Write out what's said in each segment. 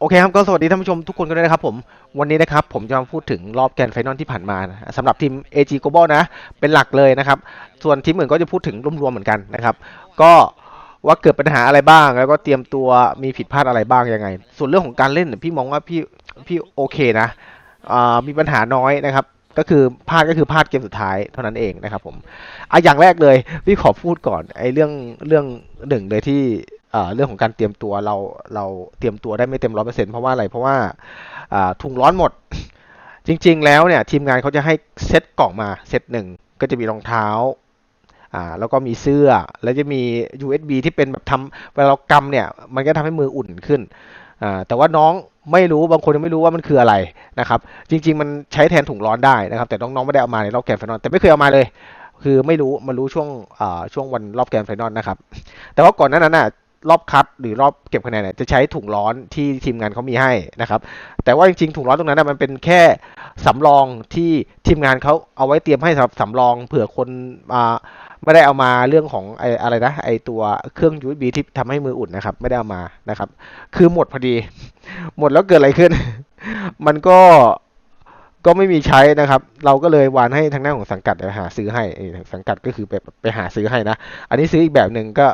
โอเคครับก็สวัสดีท่านผู้ชมทุกคนกันด้วยนะครับผมวันนี้นะครับผมจะมาพูดถึงรอบแกนไฟนอลที่ผ่านมาสำหรับทีม AG Global นะ เป็นหลักเลยนะครับ ส่วนทีมอื่นก็จะพูดถึงรวมๆเหมือนกันนะครับ ก็ว่าเกิดปัญหาอะไรบ้าง แล้วก็เตรียมตัวมีผิดพลาดอะไรบ้างยังไง ส่วนเรื่องของการเล่นพี่มองว่าพี่พี่โอเคนะมีปัญหาน้อยนะครับ ก็คือพลาดก็คือพลาดเกมสุดท้ายเท่านั้นเองนะครับผมอะอย่างแรกเลยพี่ขอพูดก่อนไอ้เรื่องเรื่องหนึ่งเลยที่ เรื่องของการเตรียมตัวเราเราเตรียมตัวได้ไม่เต็มร้อยเปอร์เซ็นต์เพราะว่าอะไรเพราะว่าถุงร้อนหมด จริง ๆ แล้วเนี่ยทีมงานเขาจะให้เซตกล่องมาเซตหนึ่งก็จะมีรองเท้าอ่าแล้วก็มีเสื้อแล้วจะมี USB ที่เป็นแบบทำเวลาเรากำเนี่ยมันก็ทำให้มืออุ่นขึ้นอ่าแต่ว่าน้องไม่รู้บางคนยังไม่รู้ว่ามันคืออะไรนะครับจริง ๆ มันใช้แทนถุงร้อนได้นะครับ แต่น้องๆไม่ได้เอามาในรอบแกนไฟนอลแต่ไม่เคยเอามาเลย คือไม่รู้มารู้ช่วงอ่าช่วงวันรอบแกนไฟนอลนะครับแต่ว่าก่อนนานั้นน่ะ รอบคัดหรือรอบเก็บคะแนนเนี่ยจะใช้ถุงร้อนที่ทีมงานเขามีให้นะครับ แต่ว่าจริงๆถุงร้อนตรงนั้นนะมันเป็นแค่สำรองที่ทีมงานเขาเอาไว้เตรียมให้สำหรับสำรองเผื่อคนอ่าไม่ได้เอามาเรื่องของไออะไรนะไอตัวเครื่อง USB ที่ทำให้มืออุ่นนะครับ ไม่ได้เอามานะครับ คือหมดพอดี หมดแล้วเกิดอะไรขึ้น มันก็ก็ไม่มีใช้นะครับ เราก็เลยวานให้ทางหน้าของสังกัดไปหาซื้อให้สังกัดก็คือไปไปหาซื้อให้นะ อันนี้ซื้ออีกแบบหนึ่งก็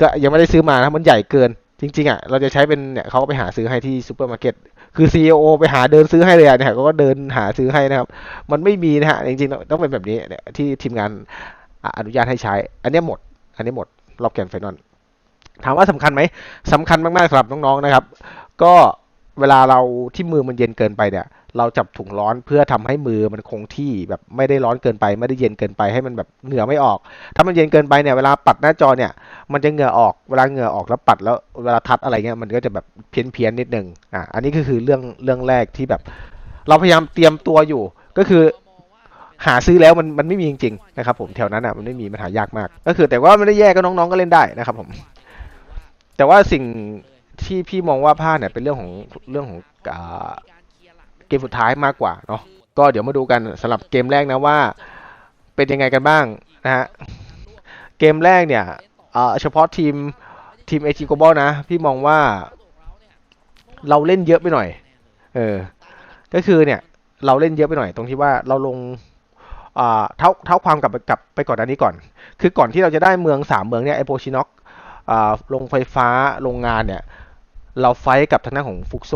ก็ยังไม่ได้ซื้อมานะมันใหญ่เกิน จริง ๆอะเราจะใช้เป็นเนี่ยเขาก็ไปหาซื้อให้ที่ซูเปอร์มาร์เก็ตคือ CEO ไปหาเดินซื้อให้เลยอะเนี่ยเขาก็เดินหาซื้อให้นะครับ มันไม่มีนะฮะจริงๆต้องเป็นแบบนี้เนี่ยที่ทีมงานอนุญาตให้ใช้ อันนี้หมด อันนี้หมดรอบแกนไฟนอลถามว่าสำคัญไหมสำคัญมากๆสำหรับน้องๆนะครับ ก็เวลาเราที่มือมันเย็นเกินไปเนี่ย เราจับถุงร้อนเพื่อทำให้มือมันคงที่แบบไม่ได้ร้อนเกินไป ไม่ได้เย็นเกินไปให้มันแบบเหงื่อไม่ออก ถ้ามันเย็นเกินไปเนี่ยเวลาปัดหน้าจอเนี่ยมันจะเหงื่อออกเวลาเหงื่อออกแล้วปัดแล้วเวลาทัดอะไรเงี้ยมันก็จะแบบเพี้ยนเพียนนิดนึงอะอันนี้ก็คือเรื่องเรื่องแรกที่แบบ เราพยายามเตรียมตัวอยู่ก็คือหาซื้อแล้วมันมันไม่มีจริงๆนะครับผมแถวนั้นอะมันไม่มีมันหายากมาก ก็คือแต่ว่าไม่ได้แย่ก็น้องๆก็เล่นได้นะครับผม แต่ว่าสิ่งที่พี่มองว่าพลาดเนี่ยเป็นเรื่องของเรื่องของอ่า เกมสุดท้ายมากกว่าเนาะก็เดี๋ยวมาดูกันสำหรับเกมแรกนะว่า เป็นยังไงกันบ้างนะฮะเกมแรกเนี่ยเอ่อเฉพาะทีมทีมเอจิโกบอลนะ พี่มองว่าเราเล่นเยอะไปหน่อย เออ ก็คือเนี่ย เราเล่นเยอะไปหน่อย ตรงที่ว่าเราลงอ่าเท้าเท้าความกลับกลับไปก่อนอันนี้ก่อน คือก่อนที่เราจะได้เมืองสามเมืองเนี่ยไอโปชินอกอ่าลงไฟฟ้าโรงงานเนี่ย เราไฟกับทางด้านของฟุกโซ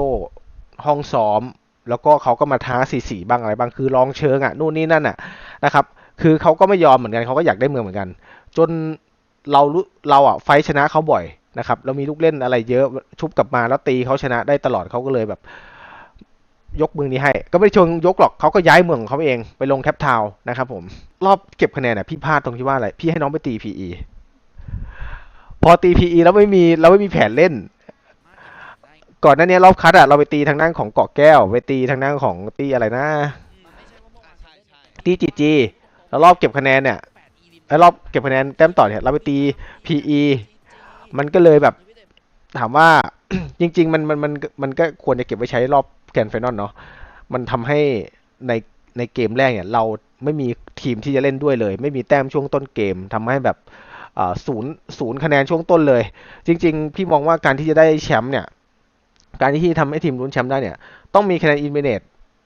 ห้องซ้อม แล้วก็เขาก็มาท้าสีสีบ้างอะไรบ้างคือลองเชิงอะนู่นนี่นั่นอะนะครับ คือเขาก็ไม่ยอมเหมือนกันเขาก็อยากได้เมืองเหมือนกัน จนเรารู้เราอะไฟชนะเขาบ่อยนะครับเรามีลูกเล่นอะไรเยอะชุบกลับมาแล้วตีเขาชนะได้ตลอดเขาก็เลยแบบ ยกเมืองนี้ให้ ก็ไม่เชงยกหรอกเขาก็ย้ายเมืองของเขาเองไปลงแคปทาวน์นะครับผมรอบเก็บคะแนนเนี่ยพี่พลาดตรงที่ว่าอะไรพี่ให้น้องไปตี PE พอตี PE แล้วไม่มีเราไม่มีแผนเล่น ก่อนหน้านี้รอบคัดอะเราไปตีทางด้านของเกาะแก้ว ไปตีทางด้านของตีอะไรนะตีจีจีแล้วรอบเก็บคะแนนเนี่ยแล้วรอบเก็บคะแนนแต้มต่อเนี่ยเราไปตี PE มันก็เลยแบบถามว่าจริง ๆ มันมันมันมันก็ควรจะเก็บไว้ใช้รอบแกนไฟนอลเนาะมันทำให้ในในเกมแรกเนี่ย เราไม่มีทีมที่จะเล่นด้วยเลย ไม่มีแต้มช่วงต้นเกมทำให้แบบศูนย์ศูนย์คะแนนช่วงต้นเลย จริง ๆ พี่มองว่าการที่จะได้แชมป์เนี่ย การที่ทำให้ทีมลุ้นแชมป์ได้เนี่ย ต้องมีคะแนนอินเวเนต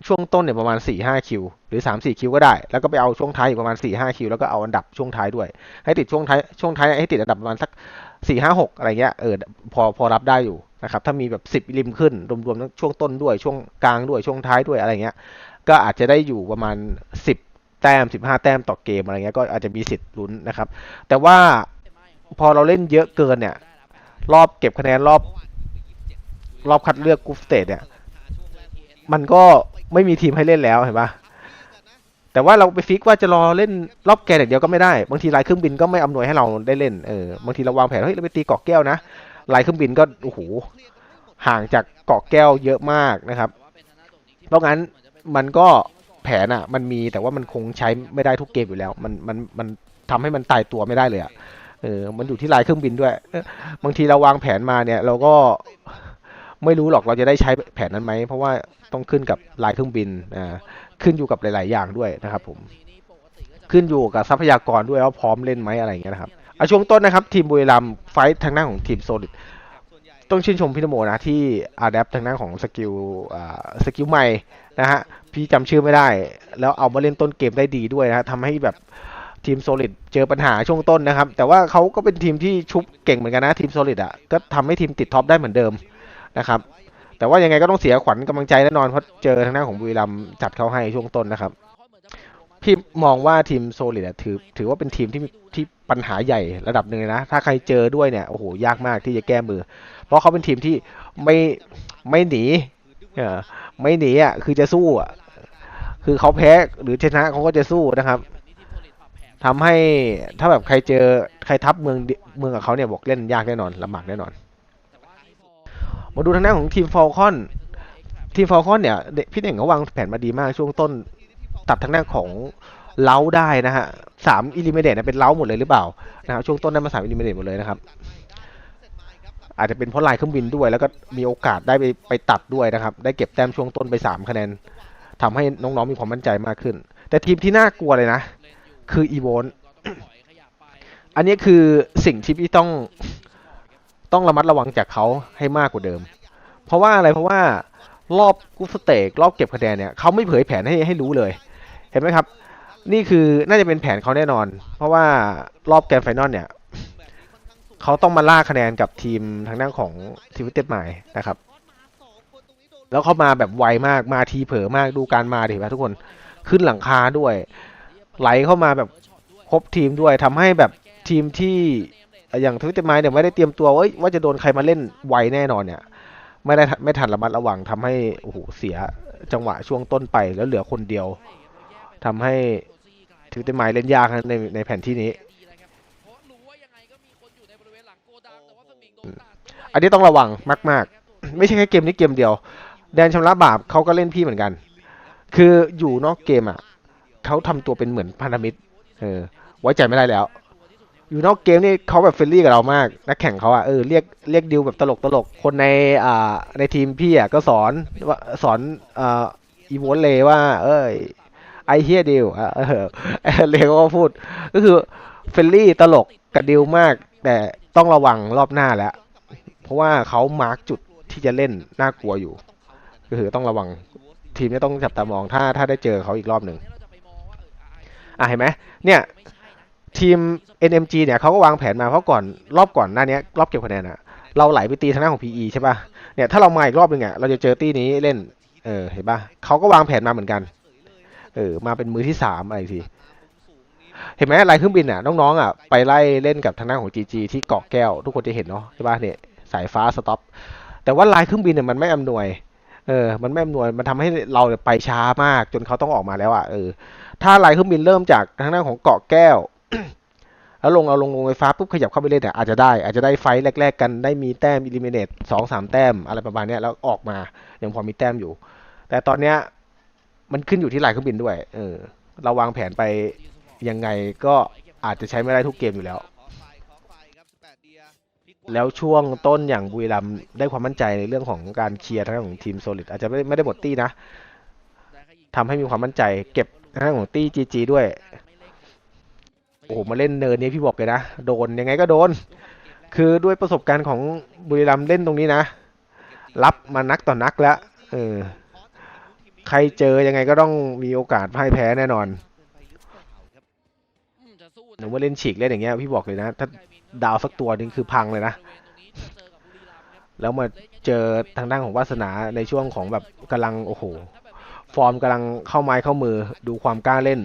ช่วงต้นเนี่ยประมาณ4ี่ห้าคิว หรือ3ามสี่คิวก็ได้ แล้วก็ไปเอาช่วงท้ายอีกประมาณ4ี่ห้าคิว แล้วก็เอาอันดับช่วงท้ายด้วย ให้ติดช่วงท้าย ช่วงท้ายให้ติดอันดับประมาณสักสี่ห้าหกอะไรเงี้ย เออ พอ พอรับได้อยู่นะครับ ถ้ามีแบบ 10 ริมขึ้น รวมๆทั้งช่วงต้นด้วย ช่วงกลางด้วย ช่วงท้ายด้วย อะไรเงี้ย ก็อาจจะได้อยู่ประมาณสิบแต้มสิบห้าแต้มต่อเกม อะไรเงี้ย ก็อาจจะมีสิทธิ์ลุ้นนะครับ แต่ว่าพอเราเล่นเยอะเกินเนี่ย รอบเก็บคะแนนรอบ รอบคัดเลือกกรุ๊ปสเตจเนี่ย มันก็ไม่มีทีมให้เล่นแล้วเห็นปะแต่ว่าเราไปฟิกว่าจะรอเล่นรอบแกนอย่างเดียวก็ไม่ได้ บางทีลายเครื่องบินก็ไม่อำนวยให้เราได้เล่น เออ บางทีเราวางแผนเฮ้ยเราไปตีเกาะแก้วนะลายเครื่องบินก็ โอ้โห ห่างจากเกาะแก้วเยอะมากนะครับ เพราะงั้นมันก็แผนอะ มันมีแต่ว่ามันคงใช้ไม่ได้ทุกเกมอยู่แล้ว มัน มัน มันทำให้มันตายตัวไม่ได้เลยอะ เออ มันอยู่ที่ลายเครื่องบินด้วย บางทีเราวางแผนมาเนี่ย เราก็ ไม่รู้หรอกเราจะได้ใช้แผนนั้นไหม เพราะว่าต้องขึ้นกับลายเครื่องบินอ่าขึ้นอยู่กับหลาย ๆ อย่างด้วยนะครับผมขึ้นอยู่กับทรัพยากรด้วยว่าพร้อมเล่นไหมอะไรอย่างเงี้ยนะครับอะช่วงต้นนะครับ ทีมบุรีรัมย์ไฟท์ทางหน้าของทีมโซลิดต้องชื่นชมพี่นโมนะที่อาดัปทางด้านของสกิลอ่าสกิลใหม่นะฮะพี่จำชื่อไม่ได้ แล้วเอามาเล่นต้นเกมได้ดีด้วยนะฮะทำให้แบบทีมโซลิดเจอปัญหาช่วงต้นนะครับ แต่ว่าเขาก็เป็นทีมที่ชุบเก่งเหมือนกันนะทีมโซลิดอะก็ทำให้ทีมติดท็อปได้เหมือนเดิม นะครับ แต่ว่ายังไงก็ต้องเสียขวัญกำลังใจแน่นอนเพราะเจอทางด้าของบุรีรัมจัดเขาให้ช่วงต้นนะครับพี่มองว่าทีมโซลิดถือถือว่าเป็นทีมที่ที่ปัญหาใหญ่ระดับหนึ่งเลยนะ ถ้าใครเจอด้วยเนี่ยโอ้โหยากมากที่จะแก้มือ เพราะเขาเป็นทีมที่ไม่ไม่หนีเออไม่หนีอะคือจะสู้อะคือเขาแพ้หรือชนะเขาก็จะสู้นะครับทำให้ถ้าแบบใครเจอใครทับเมืองเมืองกับเขาเนี่ยบอกเล่นยากแน่นอนลำบากแน่นอน มาดูทางด้านของทีมฟอลคอนทีมฟอลคอนเนี่ยพี่เน่งเขาวางแผนมาดีมากช่วงต้นตัดทางด้านของเล้าได้นะฮะสามอิลิเมเดตเป็นเล้าหมดเลยหรือเปล่านะครับช่วงต้นได้มาสามอิลิเมเดตหมดเลยนะครับ อาจจะเป็นเพราะลายเครื่องบินด้วยแล้วก็มีโอกาสได้ไปไปตัดด้วยนะครับ ได้เก็บแต้มช่วงต้นไปสามคะแนนทำให้น้องๆมีความมั่นใจมากขึ้น แต่ทีมที่น่ากลัวเลยนะ คืออีโวนอันนี้คือสิ่งที่พี่ต้อง ต้องระมัดระวังจากเขาให้มากกว่าเดิม เพราะว่าอะไรเพราะว่ารอบกุ๊ปสเตกรอบเก็บคะแนนเนี่ยเขาไม่เผยแผนให้ให้รู้เลย เห็นไหมครับ นี่คือน่าจะเป็นแผนเขาแน่นอน เพราะว่ารอบแกรนด์ไฟนอลเนี่ยเขาต้องมาล่าคะแนนกับทีมทางด้านของทีวิตเต็ดใหม่นะครับ แล้วเขามาแบบไวมากมาทีเผลอมากดูการมาดิครับทุกคนขึ้นหลังคาด้วย ไหลเข้ามาแบบครบทีมด้วยทำให้แบบทีมที่ อย่างทวิตเต็ดใหม่เนี่ยไม่ได้เตรียมตัวว่าว่าจะโดนใครมาเล่นไวแน่นอนเนี่ย ไม่ได้ไม่ทันระมัดระวังทำให้โอ้โหเสียจังหวะช่วงต้นไปแล้วเหลือคนเดียวทำให้ถือเต็มไมเล่นยากในในแผนที่นี้ อันนี้ต้องระวังมาก ๆ ไม่ใช่แค่เกมนี้เกมเดียว แดนชำระบาปเขาก็เล่นพี่เหมือนกัน คืออยู่นอกเกมอะเขาทำตัวเป็นเหมือนพันธมิตร เออ ไว้ใจไม่ได้แล้ว อยู่นอกเกมนี่เขาแบบเฟรนลี่กับเรามาก นักแข่งเขาอะเออเรียกเรียกดิวแบบตลกตลกคนในอ่าในทีมพี่อะก็สอนว่าสอนอ่าอีโวนเลยว่า เอ้ยไอเฮียดิวอะเออเลก็พูด ก็คือเฟรนลี่ตลกกับดิวมาก แต่ต้องระวังรอบหน้าแล้ว เพราะว่าเขามาร์กจุดที่จะเล่นน่ากลัวอยู่ ก็คือต้องระวังทีมนี้ต้องจับตามองถ้าถ้าได้เจอเขาอีกรอบหนึ่งอะเห็นไหมเนี่ย ทีม NMG เนี่ยเขาก็วางแผนมาเพราะก่อนรอบก่อนหน้านี้รอบเก็บคะแนนอะเราไหลไปตีทางด้านของ PE ใช่ป่ะเนี่ยถ้าเรามาอีกรอบหนึ่งอะเราจะเจอตีนี้เล่น เออเห็นป่ะเขาก็วางแผนมาเหมือนกัน เออมาเป็นมือที่สามอะไรทีเห็นไหมลายเครื่องบินอะน้องๆอะไปไล่เล่นกับทางด้านของ GG ที่เกาะแก้ว ทุกคนจะเห็นเนาะใช่ป่ะเนี่ยสายฟ้าสต็อปแต่ว่าลายเครื่องบินเนี่ยมันไม่อำนวยเออมันไม่อำนวยมันทำให้เราไปช้ามากจนเขาต้องออกมาแล้วอะเออถ้าลายเครื่องบินเริ่มจากทางด้านของเกาะแก้ว แล้วลงเอาลงลงไฟฟ้าปุ๊บขยับเข้าไปเล่นเนี่ยอาจจะได้อาจจะได้ไฟแรก ๆ กันได้มีแต้มอิลิเมเนตสองสามแต้มอะไรประมาณนี้แล้วออกมายังพอมีแต้มอยู่ แต่ตอนเนี้ยมันขึ้นอยู่ที่ลายเครื่องบินด้วย เออ เราวางแผนไปยังไงก็อาจจะใช้ไม่ได้ทุกเกมอยู่แล้ว แล้วช่วงต้นอย่างบุรีรัมได้ความมั่นใจในเรื่องของการเคลียร์ทางด้านของทีมโซลิดอาจจะไม่ไม่ได้หมดตี้นะทำให้มีความมั่นใจเก็บทางด้านของตี้จีจีด้วย โอ้โหมาเล่นเนินนี้พี่บอกเลยนะโดนยังไงก็โดน คือด้วยประสบการณ์ของบุรีรัมเล่นตรงนี้นะ รับมานักต่อนนักแล้วเออใครเจอยังไงก็ต้องมีโอกาสพ่ายแพ้แน่นอนหนูมาเล่นฉีกเล่นอย่างเงี้ยพี่บอกเลยนะ ถ้าดาวสักตัวนึงคือพังเลยนะ แล้วมาเจอทางด้านของวาสนาในช่วงของแบบกำลังโอ้โห ฟอร์มกำลังเข้าไม้เข้ามือดูความกล้าเล่น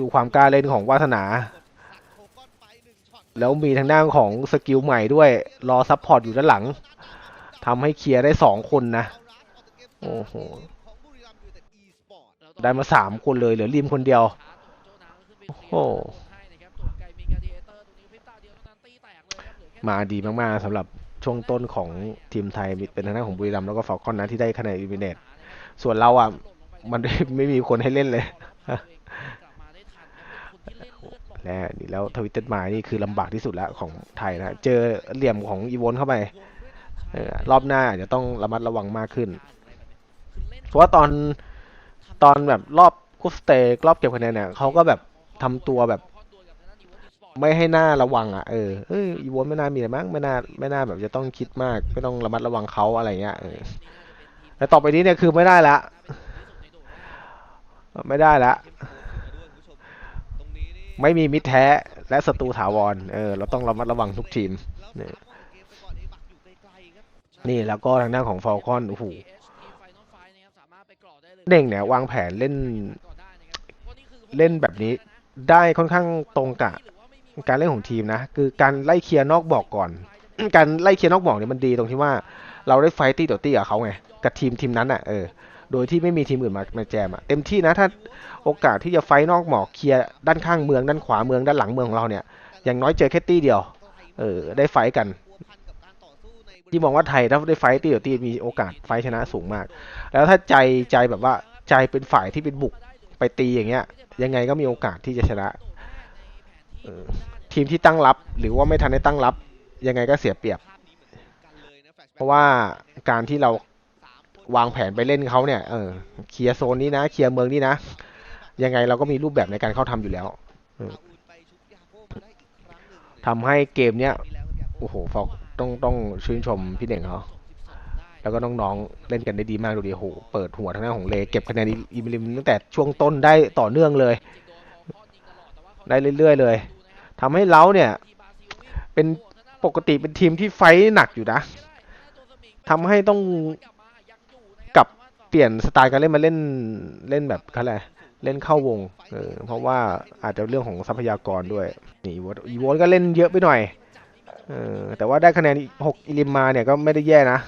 ดูความกล้าเล่นของวาสนา แล้วมีทางด้านของสกิลใหม่ด้วย รอซัพพอร์ตอยู่ด้านหลังทำให้เคลียร์ได้สองคนนะ โอ้โห ได้มาสามคนเลย เหลือริมคนเดียว โอ้โห มาดีมากๆสำหรับช่วงต้นของทีมไทยเป็นทางด้านของบุรีรัมย์แล้วก็ฟอลคอนนะที่ได้คะแนนอิลิมิเนตส่วนเราอะ มันไม่มีคนให้เล่นเลย และนี่แล้วทวิตเตอร์มานี่คือลำบากที่สุดแล้วของไทยนะเจอเหลี่ยมของอีโวนเข้าไปออรอบหน้าอาจจะต้องระมัดระวังมากขึ้น เพราะว่าตอนตอนแบบรอบคุสเตกรอบเก็บคะแนนเนี่ยเขาก็แบบทำตัวแบบ ไม่ให้หน้าระวังอะเออเอยอีโวนไม่น่ามีอะไรมั้งไม่น่าไม่น่าแบบจะต้องคิดมาก ไม่ต้องระมัดระวังเขาอะไรเงี้ยเออแต่ต่อไปนี้เนี่ยคือไม่ได้ละ ไม่ได้ละ ไม่มีมิตรแท้และศัตรูถาวร เออ เราต้องระมัดระวังทุกทีม นี่แล้วก็ทางด้านของฟอลคอนโอ้โหเน่งเนี่ยวางแผนเล่น เล่นแบบนี้ได้ค่อนข้างตรงกับการเล่นของทีมนะ คือการไล่เคลียร์นอกบอกก่อน การไล่เคลียร์นอกบอกเนี่ยมันดีตรงที่ว่า เราได้ไฟต์ตี้ต่อตี้กับเขาไง กับทีมทีมนั้นอะ เออ โดยที่ไม่มีทีมอื่นมามาแจมอะเต็มที่นะถ้าโอกาสที่จะไฟต์นอกหมอกเคลียร์ด้านข้างเมืองด้านขวาเมืองด้านหลังเมืองของเราเนี่ยอย่างน้อยเจอแค่ตี้เดียวเออได้ไฟต์กันที่มองว่าไทยถ้าได้ไฟต์ตี้ต่อตี้มีโอกาสไฟต์ชนะสูงมาก แล้วถ้าใจใจแบบว่าใจเป็นฝ่ายที่เป็นบุกไปตีอย่างเงี้ย ยังไงก็มีโอกาสที่จะชนะออทีมที่ตั้งรับหรือว่าไม่ทันได้ตั้งรับ ยังไงก็เสียเปรียบ เพราะว่าการที่เรา วางแผนไปเล่นเขาเนี่ยเออเคลียร์โซนนี้นะเคลียร์เมืองนี้นะยังไงเราก็มีรูปแบบในการเข้าทำอยู่แล้วทำให้เกมเนี้ยโอ้โหฟอกต้องต้องชื่นชมพี่เน่งเขาแล้วก็น้องๆเล่นกันได้ดีมากดูดิโอ้โหเปิดหัวทางด้านของเลเก็บคะแนนอิมลิมตั้งแต่ช่วงต้นได้ต่อเนื่องเลย ได้เรื่อยๆเลยทำให้เราเนี่ย เป็นปกติเป็นทีมที่ไฟท์หนักอยู่นะทำให้ต้อง เปลี่ยนสไตล์การเล่นมาเล่นเล่นแบบเขาอะไรเล่นเข้าวงเออเพราะว่าอาจจะเรื่องของทรัพยากรด้วยนี่อีโวตอีโวตก็เล่นเยอะไปหน่อยเออแต่ว่าได้คะแนนหกอิลิมมาเนี่ยก็ไม่ได้แย่นะ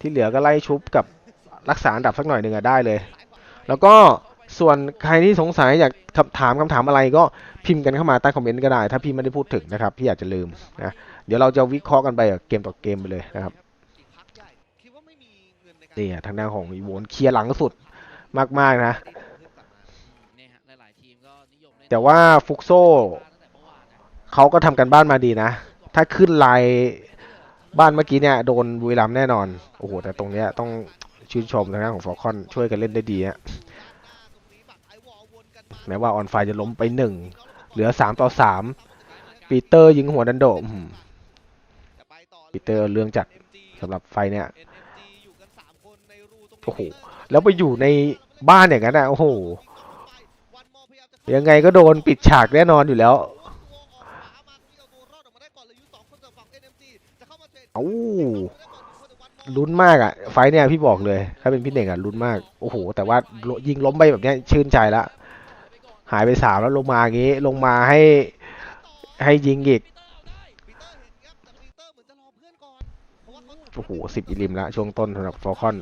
ที่เหลือก็ไล่ชุบกับรักษาอันดับสักหน่อยหนึ่งอะได้เลย แล้วก็ส่วนใครที่สงสัยอยากถามคำถามอะไรก็พิมพ์กันเข้ามาใต้คอมเมนต์ก็ได้ ถ้าพี่ไม่ได้พูดถึงนะครับ พี่อาจจะลืมนะเดี๋ยวเราจะวิเคราะห์กันไปเกมต่อเกมไปเลยนะครับ นี่อะทางด้านของอีโวนเคลียร์หลังสุดมากๆนะแต่ว่าฟุกโซเขาก็ทำกันบ้านมาดีนะ ถ้าขึ้นไลน์บ้านเมื่อกี้เนี่ยโดนบุรีรัมย์แน่นอน โอ้โห แต่ตรงเนี้ยต้องชื่นชมทางด้านของฟอร์คอนช่วยกันเล่นได้ดีฮะแม้ว่าออนไฟจะล้มไปหนึ่งเหลือสามต่อสามปีเตอร์ยิงหัวดันโดอื้อหือปีเตอร์เรื่องจัดสำหรับไฟเนี่ย โอ้โหแล้วไปอยู่ในบ้านอย่างนั้นนะโอ้โหยังไงก็โดนปิดฉากแน่นอนอยู่แล้วเอ้ลุ้นมากอะ ไฟเนี่ยพี่บอกเลย ถ้าเป็นพี่เน่งอะลุ้นมาก โอ้โห แต่ว่ายิงล้มไปแบบนี้ชื่นใจละ หายไปสามแล้วลงมาอย่างงี้ ลงมาให้ให้ยิงอีก โอ้โหสิบอิลิมละช่วงต้นสำหรับฟอลคอน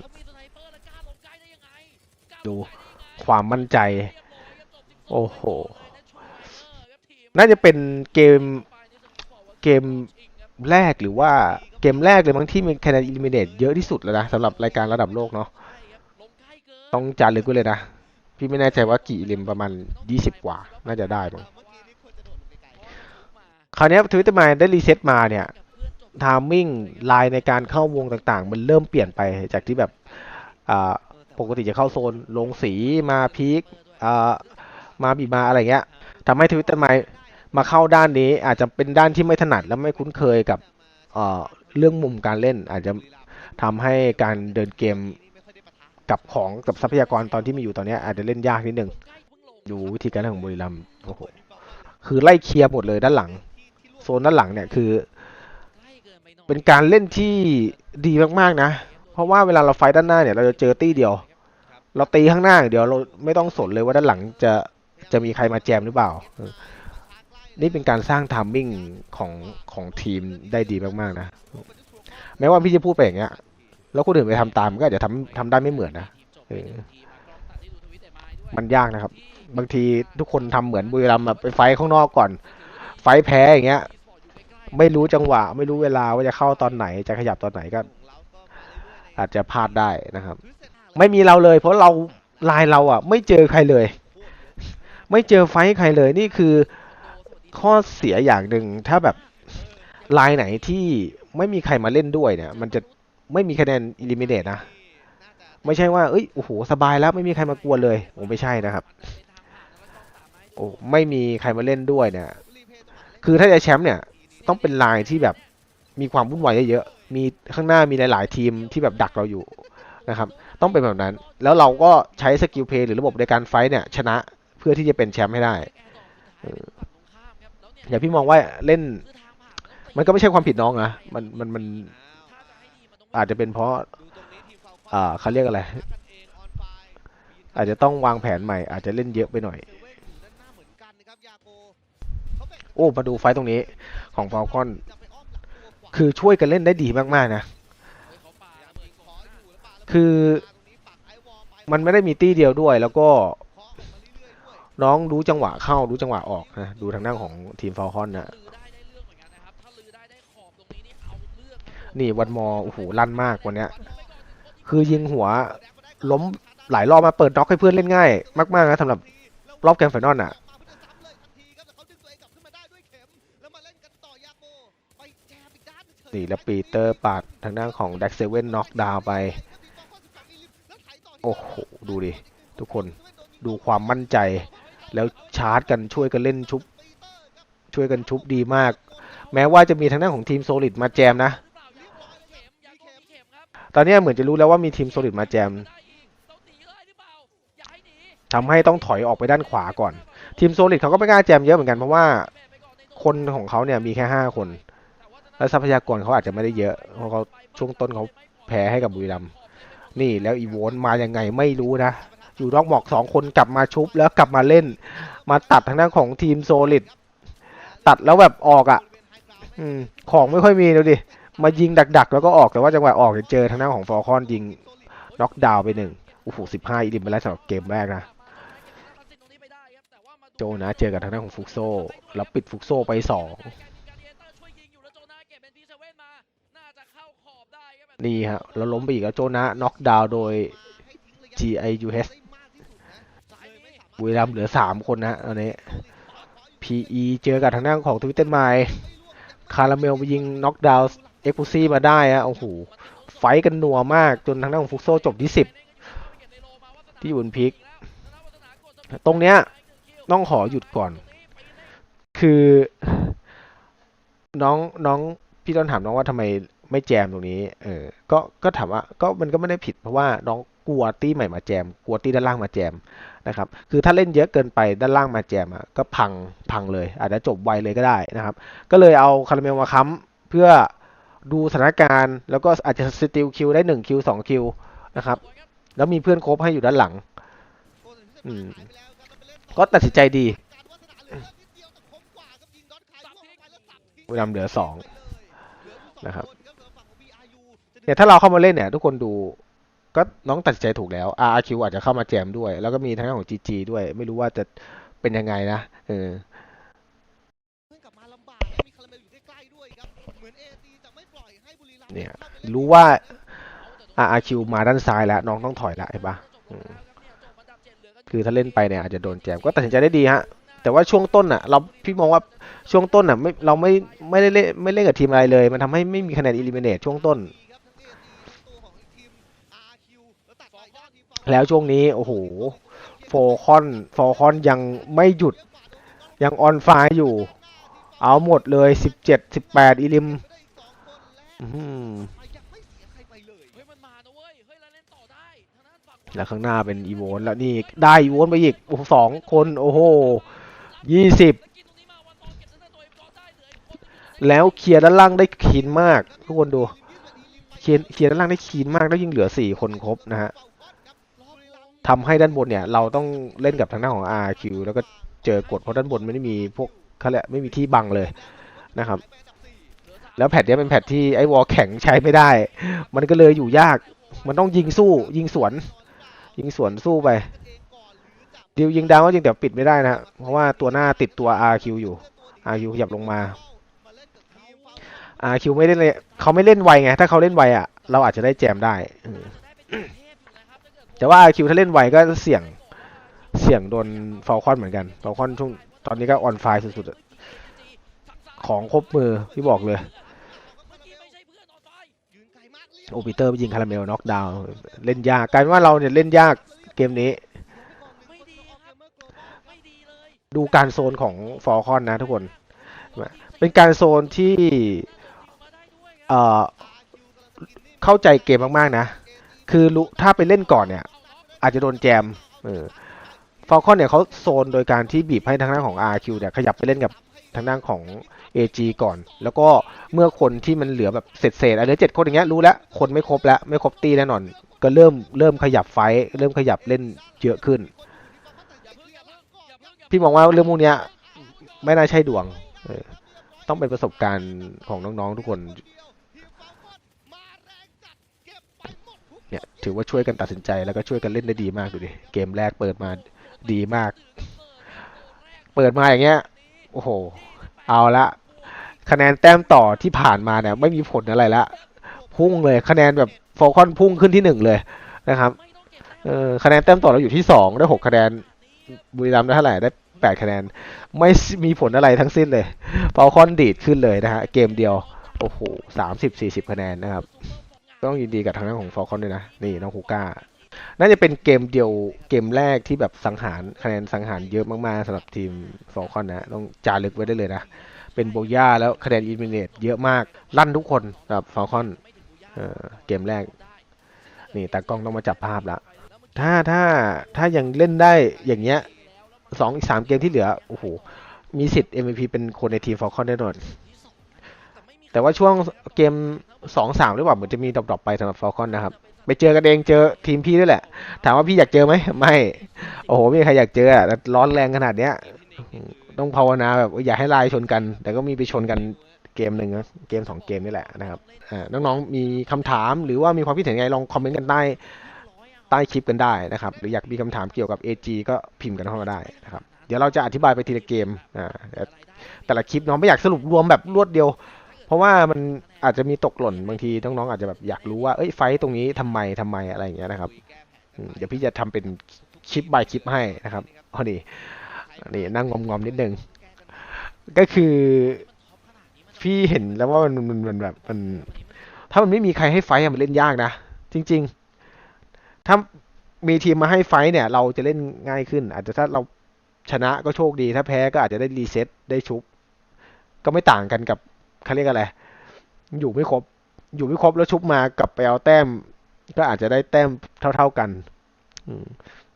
ดูความมั่นใจ โอ้โห น่าจะเป็นเกมเกมแรกหรือว่าเกมแรกเลยมั้งที่มีคะแนนอิลิมิเนตเยอะที่สุดแล้วนะสำหรับรายการระดับโลกเนาะต้องจารึกไว้เลยนะ พี่ไม่แน่ใจว่ากี่อิลิมประมาณ 20 กว่า น่าจะได้มั้งคราวนี้ทวิตเตอร์มาได้รีเซ็ตมาเนี่ยทามมิ่งไลน์ในการเข้าวงต่างๆ มันเริ่มเปลี่ยนไปจากที่แบบอ่า ปกติจะเข้าโซนลงสีมาพีคมาบีมาอะไรเงี้ยทำให้ทวิตเตอร์มมาเข้าด้านนี้อาจจะเป็นด้านที่ไม่ถนัดและไม่คุ้นเคยกับเเรื่องมุมการเล่น อาจจะทำให้การเดินเกมกับของกับทรัพยากรตอนที่มีอยู่ตอนนี้อาจจะเล่นยากนิดนึงดูวิธีการเล่นของบุรีรัมย์โอ้โหคือไล่เคลียร์หมดเลยด้านหลัง โซนด้านหลังเนี่ยคือ เป็นการเล่นที่ดีมากๆนะ เพราะว่าเวลาเราไฟด้านหน้าเนี่ยเราจะเจอตี้เดียว เราตีข้างหน้าอย่างเดียวเราไม่ต้องสนเลยว่าด้านหลังจะจะมีใครมาแจมหรือเปล่า นี่เป็นการสร้างทามมิ่งของของทีมได้ดีมากๆนะ แม้ว่าพี่จะพูดไปอย่างเงี้ย แล้วคนอื่นไปทำตามก็อาจจะทำทำได้ไม่เหมือนนะมันยากนะครับ บางทีทุกคนทำเหมือนบุรีรัมย์แบบไปไฟข้างนอกก่อน ไฟแพ้อย่างเงี้ย ไม่รู้จังหวะ ไม่รู้เวลาว่าจะเข้าตอนไหนจะขยับตอนไหนก็ อาจจะพลาดได้นะครับ ไม่มีเราเลย เพราะเราลายเราอะ ไม่เจอใครเลย ไม่เจอไฟใครเลยนี่คือข้อเสียอย่างหนึ่งถ้าแบบลายไหนที่ไม่มีใครมาเล่นด้วยเนี่ย มันจะไม่มีคะแนนอิลิมิเนตนะ ไม่ใช่ว่าเอ้ยโอ้โหสบายแล้วไม่มีใครมากวนเลยโอ้ไม่ใช่นะครับโอ้ไม่มีใครมาเล่นด้วยเนี่ย คือถ้าจะแชมป์เนี่ย ต้องเป็นลายที่แบบ มีความวุ่นวายเยอะๆมีข้างหน้ามีหลาย ๆ ทีมที่แบบดักเราอยู่นะครับ ต้องเป็นแบบนั้น แล้วเราก็ใช้สกิลเพย์หรือระบบในการไฟท์เนี่ยชนะเพื่อที่จะเป็นแชมป์ให้ได้เอย่าพี่มองว่าเล่น มันก็ไม่ใช่ความผิดน้องนะมันมันมันอาจจะเป็นเพราะอ่าเขาเรียกอะไร อาจจะต้องวางแผนใหม่ อาจจะเล่นเยอะไปหน่อย โอ้มาดูไฟต์ตรงนี้ของฟ a ลคอน คือช่วยกันเล่นได้ดีมากๆนะ คือมันไม่ได้มีตี้เดียวด้วย แล้วก็น้องรู้จังหวะเข้ารู้จังหวะออกนะดูทางด้านของทีมฟ a ลคอนนะนี่วันมอโอ้โหลั่นมากวันเนี้ย คือยิงหัวล้มหลายรอบมาเปิดด็อกให้เพื่อนเล่นง่าย มากๆนะสำหรับรอบแกรนด์ไฟนอลอะ นี่แล้วปีเตอร์ปาดทางด้านของแด็กเซเว่นน็อกดาวไป โอ้โห ดูดิ ทุกคนดูความมั่นใจ แล้วชาร์จกันช่วยกันเล่นชุบ ช่วยกันชุบดีมาก แม้ว่าจะมีทางด้านของทีมโซลิดมาแจมนะ ตอนนี้เหมือนจะรู้แล้วว่ามีทีมโซลิดมาแจมทำให้ต้องถอยออกไปด้านขวาก่อน ทีมโซลิดเขาก็ไม่กล้าแจมเยอะเหมือนกันเพราะว่าคนของเขาเนี่ยมีแค่ห้าคน และทรัพยากรเขาอาจจะไม่ได้เยอะเพราะเขาช่วงต้นเขาแพ้ให้กับบุรีรัมย์นี่แล้วอีโวนมายังไงไม่รู้นะ อยู่นอกหมอกสองคนกลับมาชุบแล้วกลับมาเล่น มาตัดทางด้านของทีมโซลิดตัดแล้วแบบออกอะของไม่ค่อยมีดูดิ มายิงดัก ๆ แล้วก็ออกแต่ว่าจังหวะออกเนี่ยเจอทางด้านของฟอร์คอนยิงน็อกดาวน์ไปหนึ่งโอ้โหสิบห้าอีดิมไปแล้วสำหรับเกมแรกนะโจนะเจอกับทางด้านของฟุกโซแล้วปิดฟุกโซไปสอง นี่ฮะแล้วล้มไปอีกแล้วโจนะน็อกดาวน์โดย GIUS บุรีรัมเหลือสามคนนะตอนนี้ PE เจอกับทางด้านของทวิตเตอร์ไมคาราเมลไปยิงน็อกดาวน์เอ็กซ์พูซี่มาได้ฮะโอ้โห ไฟกันนัวมากจนทางด้านของฟุกโซจบที่สิบที่อยู่บนพีคตรงเนี้ยต้องขอหยุดก่อน คือ น้องน้องพี่ต้นถามน้องว่าทำไม ไม่แจมตรงนี้ เออ ก็ ก็ถามว่า ก็มันก็ไม่ได้ผิดเพราะว่าน้องกลัวตี้ใหม่มาแจม กลัวตี้ด้านล่างมาแจมนะครับ คือถ้าเล่นเยอะเกินไปด้านล่างมาแจมอะ ก็พัง พังเลย อาจจะจบไวเลยก็ได้นะครับ ก็เลยเอาคาราเมลมาค้ำเพื่อดูสถานการณ์ แล้วก็อาจจะสติลคิวได้หนึ่งคิวสองคิวนะครับ แล้วมีเพื่อนครบให้อยู่ด้านหลังอืมก็ตัดสินใจดีบุรีรัมเหลือสองนะครับ เนี่ยถ้าเราเข้ามาเล่นเนี่ย ทุกคนดูก็น้องตัดสินใจถูกแล้ว RRQ อาจจะเข้ามาแจมด้วย แล้วก็มีทางด้านของ GG ด้วย ไม่รู้ว่าจะเป็นยังไงนะเออเนี่ย รู้ว่า RRQ มาด้านซ้ายแล้ว น้องต้องถอยแล้วเห็นปะอืมคือถ้าเล่นไปเนี่ยอาจจะโดนแจมก็ตัดสินใจได้ดีฮะแต่ว่าช่วงต้นอะเราพี่มองว่าช่วงต้นอะไม่เราไม่ไม่ได้เล่นไม่เล่นกับทีมอะไรเลย มันทำให้ไม่มีคะแนนอิลิเมเนตช่วงต้น แล้วช่วงนี้โอ้โหโฟคอนโฟคอนยังไม่หยุด ยังออนไฟอยู่ เอาหมดเลยสิบเจ็ดสิบแปดอิลิมแล้วข้างหน้าเป็นอีโวนแล้วนี่ได้อีโวนไปอีกโอ้สองคนโอ้โหยี่สิบแล้วเคลียร์ด้านล่างได้คีนมาก ทุกคนดูเคลียร์เคลียร์ด้านล่างได้คีนมากแล้วยิ่งเหลือสี่คนครบนะฮะ ทำให้ด้านบนเนี่ยเราต้องเล่นกับทางหน้านของ RQ แล้วก็เจอกดเพราะด้านบนไม่ได้มีพวกเขาแหละไม่มีที่บังเลยนะครับ แล้วแพทเนี้เป็นแพทที่ไอ้วอลแข็งใช้ไม่ได้ มันก็เลยอยู่ยาก มันต้องยิงสู้ ยิงสวน ยิงสวนสู้ไปดิวยิงดาวก็จริงแต่ปิดไม่ได้นะเพราะว่าตัวหน้าติดตัว RQ อยู่ RQ ขยับลงมา RQ ไม่เล่นเลยเขาไม่เล่นไวไง ถ้าเขาเล่นไวอะ เราอาจจะได้แจมได้ แต่ว่าคิวถ้าเล่นไวก็เสี่ยงเสี่ยงโดนฟอลคอนเหมือนกันฟอลคอนช่วงตอนนี้ก็ออนไฟสุดๆ ของครบมือที่บอกเลย โอปิเตอร์ไปยิงคาราเมลน็อกดาวน์เล่นยากกลายว่าเราเนี่ยเล่นยากเกมนี้ ดูการโซนของฟอลคอนนะทุกคน เป็นการโซนที่เข้าใจเกมมากๆนะ คือรู้ถ้าไปเล่นก่อนเนี่ย อาจจะโดนแจมเออฟอลคอนเนี่ยเขาโซนโดยการที่บีบให้ทางด้านของ RQ เนี่ยขยับไปเล่นกับทางด้านของ AG ก่อน แล้วก็เมื่อคนที่มันเหลือแบบเศษเศษๆอะเหลือเจ็ดคนอย่างเงี้ยรู้แล้ว คนไม่ครบแล้ว ไม่ครบตีแน่นอน ก็เริ่มเริ่มขยับไฟ เริ่มขยับเล่นเยอะขึ้น พี่มองว่าเรื่องพวกเนี้ย ไม่น่าใช่ดวงต้องเป็นประสบการณ์ของน้องๆทุกคน เนี่ยถือว่าช่วยกันตัดสินใจแล้วก็ช่วยกันเล่นได้ดีมากดูดิเกมแรกเปิดมาดีมาก เปิดมาอย่างเงี้ยโอ้โห เอาละคะแนนแต้มต่อที่ผ่านมาเนี่ยไม่มีผลอะไรละพุ่งเลยคะแนนแบบโฟคอนพุ่งขึ้นที่หนึ่งเลยนะครับเออคะแนนแต้มต่อเราอยู่ที่สองได้หกคะแนนบุรีรัมย์ได้เท่าไหร่ได้แปดคะแนน ไม่มีผลอะไรทั้งสิ้นเลยฟอลคอนดีดขึ้นเลยนะฮะเกมเดียวโอ้โหสามสิบสี่สิบคะแนนนะครับ ต้องยินดีกับทางด้านของฟอลคอนด้วยนะ นี่น้องฮูก้า น่าจะเป็นเกมเดียวเกมแรกที่แบบสังหารคะแนนสังหารเยอะมากๆสำหรับทีมฟอลคอนนะ ต้องจารึกไว้ได้เลยนะ เป็นโบย่าแล้วคะแนนอินเมเนตเยอะมาก ลั่นทุกคนสำหรับฟอลคอนเออเกมแรก นี่ตากล้องต้องมาจับภาพละถ้าถ้าถ้ายังเล่นได้อย่างเงี้ยสองอีกสามเกมที่เหลือ โอ้โห มีสิทธิ์ MVP เป็นคนในทีมฟอลคอนแน่นอน แต่ว่าช่วงเกมสองสามหรือเปล่าเหมือนจะมีดรอปๆไปสำหรับฟอลคอนนะครับ ไปเจอกันเองเจอทีมพี่ด้วยแหละ ถามว่าพี่อยากเจอไหมไม่ โอ้โหไม่มีใครอยากเจออะร้อนแรงขนาดเนี้ย ต้องภาวนาแบบอย่าให้ลายชนกัน แต่ก็มีไปชนกันเกมหนึ่งนะเกมสองเกมนี่แหละนะครับน้องๆมีคำถามหรือว่ามีความคิดเห็นไงลองคอมเมนต์กันใต้ใต้คลิปกันได้นะครับ หรืออยากมีคำถามเกี่ยวกับ AG ก็พิมพ์กันเข้ามาได้นะครับเดี๋ยวเราจะอธิบายไปทีละเกมอ่าแต่ละคลิปเน้องไม่อยากสรุปรวมแบบรวดเดียว ราะว่ามันอาจจะมีตกหล่นบางทีน้องๆอาจจะแบบอยากรู้ว่าเอ้ยไฟตรงนี้ทำไมทำไมอะไรอย่างเงี้ยนะครับเดี๋ยวพี่จะทำเป็นคลิปบายคลิปให้นะครับอ๋อนี่นี่นั่งงอมๆนิดนึงก็คือพี่เห็นแล้วว่ามันมันมันแบบมัน ถ้ามันไม่มีใครให้ไฟมันเล่นยากนะจริง ๆ ถ้ามีทีมมาให้ไฟเนี่ย เราจะเล่นง่ายขึ้น อาจจะถ้าเราชนะก็โชคดีถ้าแพ้ก็อาจจะได้รีเซ็ตได้ชุบ ก็ไม่ต่างกันกับ เขาเรียกอะไรอยู่ไม่ครบ อยู่ไม่ครบแล้วชุบมากลับไปเอาแต้ม ก็อาจจะได้แต้มเท่า ๆกัน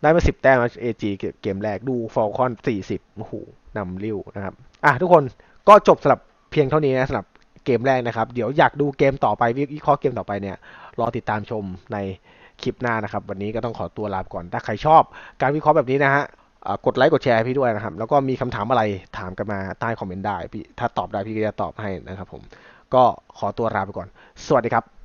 ได้มาสิบแต้มเอจีเกมแรกดูฟอลคอนสี่สิบโอ้โหนำริ้วนะครับ อะทุกคนก็จบสำหรับเพียงเท่านี้นะสำหรับเกมแรกนะครับ เดี๋ยวอยากดูเกมต่อไปวิเคราะห์เกมต่อไปเนี่ย รอติดตามชมในคลิปหน้านะครับ วันนี้ก็ต้องขอตัวลาไปก่อนถ้าใครชอบ การวิเคราะห์แบบนี้นะฮะ กดไลค์กดแชร์พี่ด้วยนะครับ แล้วก็มีคำถามอะไรถามกันมาใต้คอมเมนต์ได้พี่ถ้าตอบได้พี่ก็จะตอบให้นะครับผมก็ขอตัวลาไปก่อน สวัสดีครับ